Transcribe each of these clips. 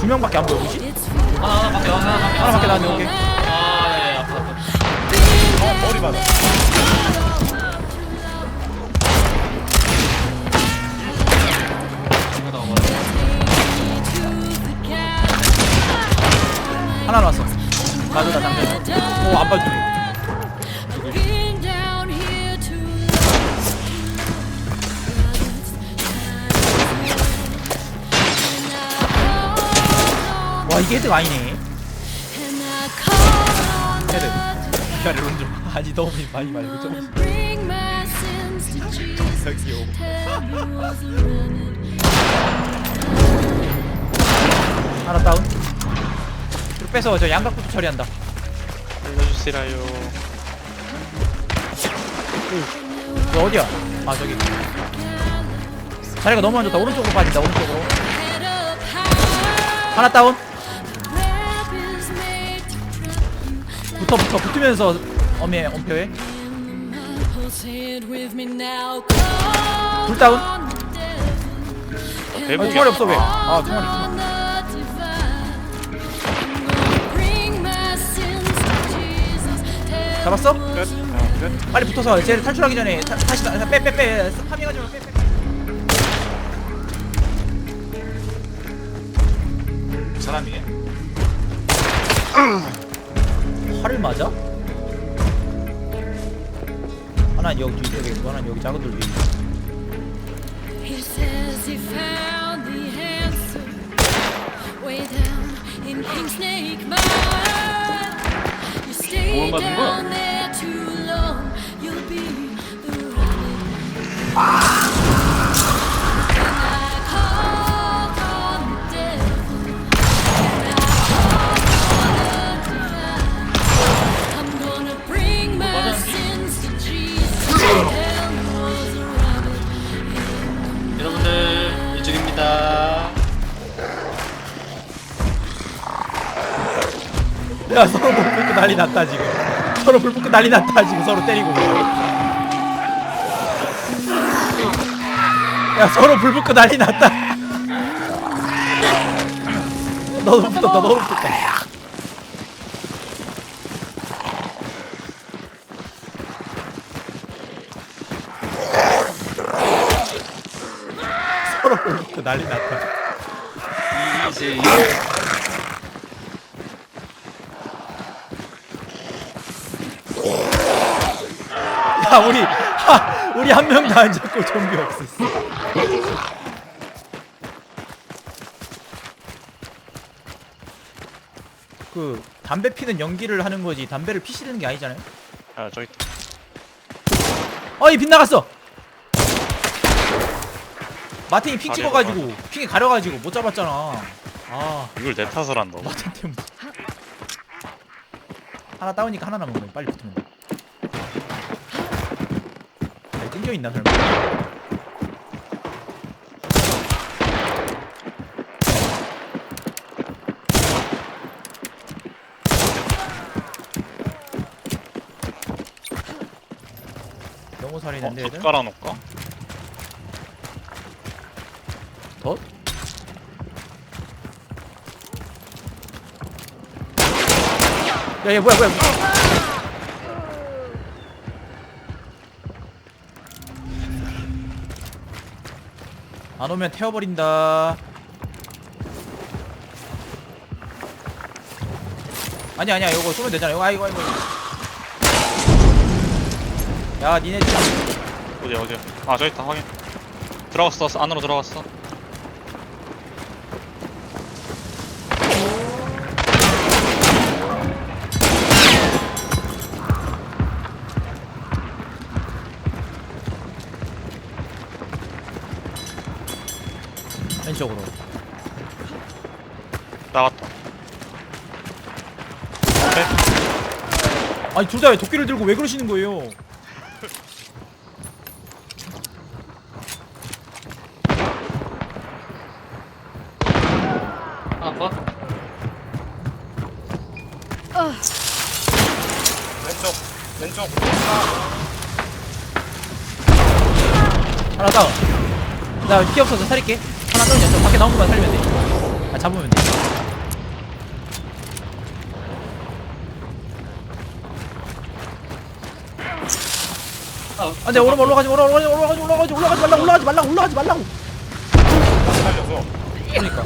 두 명밖에 안 보여 뭐지? 하나 밖에 하나 하나 밖에 하나 밖에 나왔네 오케이. 아예 아파 아파 어 머리 받아. 이거 나와 버려 하나 나왔어. 가져다 당장 오안 봐주네 이게 헤드가 아니네 헤드 기아를 론좀 아니 너무 많이 말고 좀 to bring my sins to Jesus. 저기 오고 Tell me was running. 하나 다운 뒤로 빼서 저 양각부터 처리한다 알려주시라요. 너 어디야? 아 저기 자리가 너무 안 좋다 오른쪽으로 빠진다 오른쪽으로. 하나 다운 붙어 붙어 붙으면서 엄해 엄표해 Pulsate with me now. Call 둘 다운 on the devil. 아. 총알이 없어 왜 아 총알이 sins to Jesus. Tell 잡았어? 끝? 어 끝? 빨리 붙어서 쟤를 탈출하기 전에 다, 다시 빼빼빼 파밍하지 마 빼빼 사람이에요? 활을 맞아? 하나 여기 여기 있고 하나 여기 작은 돌 위에 says he found the 야 서로 불 붙고 난리 났다 지금. 서로 불 붙고 난리 났다 지금 서로 때리고. 야 서로 불 붙고 난리 났다. 너도 붙었다 너도 붙었다 서로 불 붙고 난리 났다 이제 야 우리 하, 우리 한 명도 안 잡고 좀비 없었어. 그 담배 피는 연기를 하는 거지. 담배를 피시는 게 아니잖아요. 아 저기 있다. 어이 빗나갔어. 마틴이 핑 가려고 찍어가지고 핑이 가려가지고 못 잡았잖아. 아. 이걸 내 탓을 한다. 마틴 때문에. 하나 다우니까 하나 남은 거야 빨리 붙으면 돼 잘 땡겨있나 설마 너무 어, 살이는데 덧 얘들 깔아놓을까? 덧? 야, 얘 뭐야, 뭐야. 안 오면 태워버린다. 아니 아니야, 이거 쏘면 되잖아. 이거 아이고 아이고. 야, 니네 참 어디 어디야? 아 저기 있다 확인. 들어갔어 안으로 들어갔어. 왼쪽으로. 나갔다. 아니 둘다왜 도끼를 들고 왜 그러시는 거예요? 하나 컷 왼쪽 왼쪽 하나 다운. 나 피 없어서 살릴게. 하나 떨어져 저 밖에 나온 것만 살면 돼아 잡으면 돼 아, 네, 안돼 오르마 올라가지 올라가지. 올라가지 올라가지 올라가지 말라 올라가지 말라 올라가지 말라. 살려서 그러니까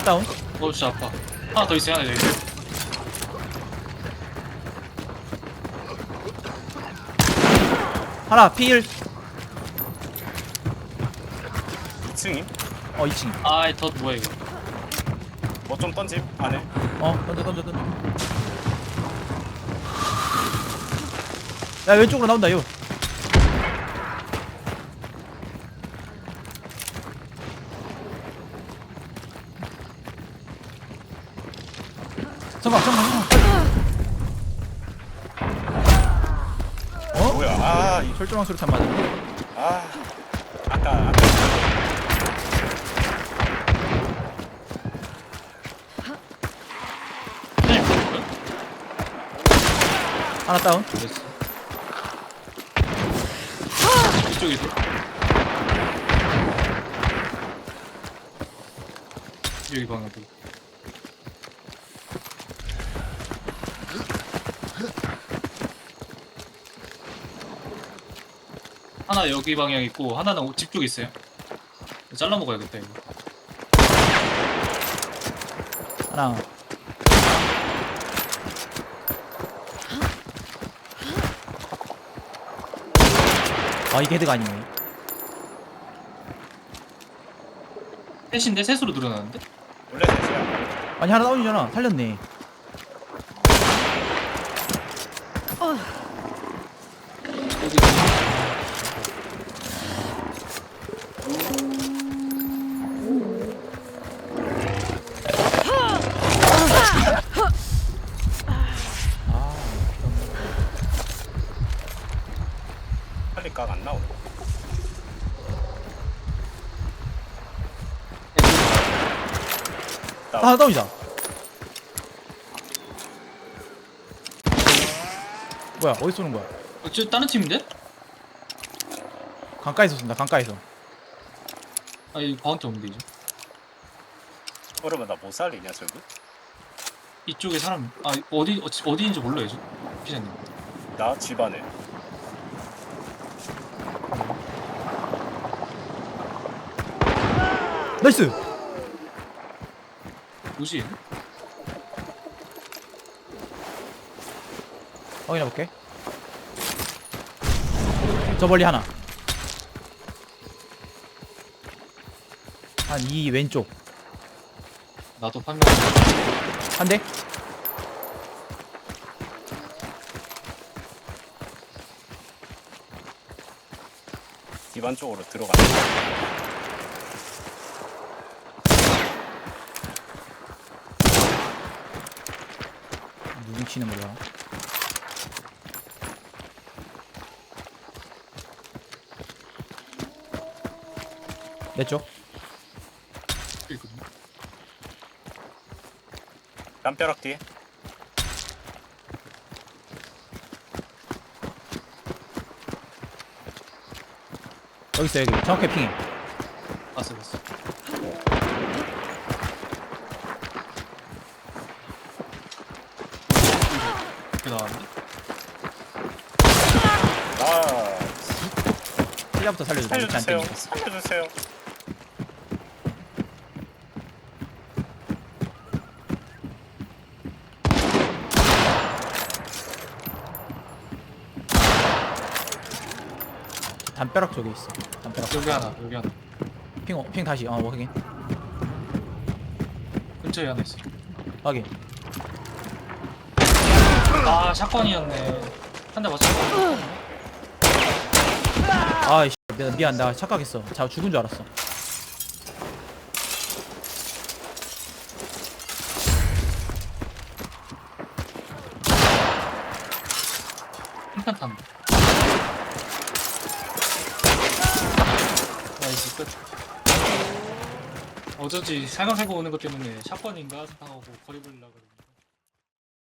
하나 다운. 어 진짜 아파. 하나 더 있어요 하나 더 있어요. 하나 필. 2층임 어 2층. 아이 덧 뭐야 이거? 뭐 좀 던짐 안에. 어 던져 던져 던져. 야 왼쪽으로 나온다 이거 잠깐 잠깐 잠깐 어? 뭐야? 아 이 철조망 수류탄 맞아 아 아까 아까 뭐야? 하나 다운. 됐어. 이쪽에서 여기 방향 하나 여기 방향 있고 하나는 집 쪽에 있어요. 잘라 먹어야겠다 이거. 하나. 아 이게 헤드가 아니네. 셋인데 셋으로 늘어나는데? 원래 셋이야. 아니 하나 다운이잖아. 살렸네 하나 다운이다. 뭐야 어디 쏘는 거야? 어, 저 다른 팀인데? 강가에서 쏜다 강가에서. 아 이거 바운티 없는데 이제. 그러면 나 못 살리냐 저기? 이쪽에 사람 아 어디 어디- 어디인지 몰라요 저 피자님. 나 집안에. 나이스 뭐지? 확인해 볼게. 저 멀리 하나. 한 이 왼쪽. 나도 판명. 한 대. 집안 쪽으로 들어가 치는 거야? 있거든요 담벼락 뒤에 여기 있어 여기. 정확히 핑해. 봤어 봤어 이렇게 나왔는데? 아 실ля부터 살려줘. 살려주세요. 살려주세요 담벼락 쪽에 있어. 담벼락. 여기 하나 여기 하나 핑, 어, 핑 다시. 어, 확인. 근처에 하나 있어 확인. 아 샷건이었네 한 대 맞췄어 아이씨, 미안, 미안. 나 착각했어. 자, 죽은 줄 알았어. 한칸 탄다 나이스 끝 어쩐지 살금살금 오는 것 때문에 샷건인가 하고 거리 벌리려고 그러는데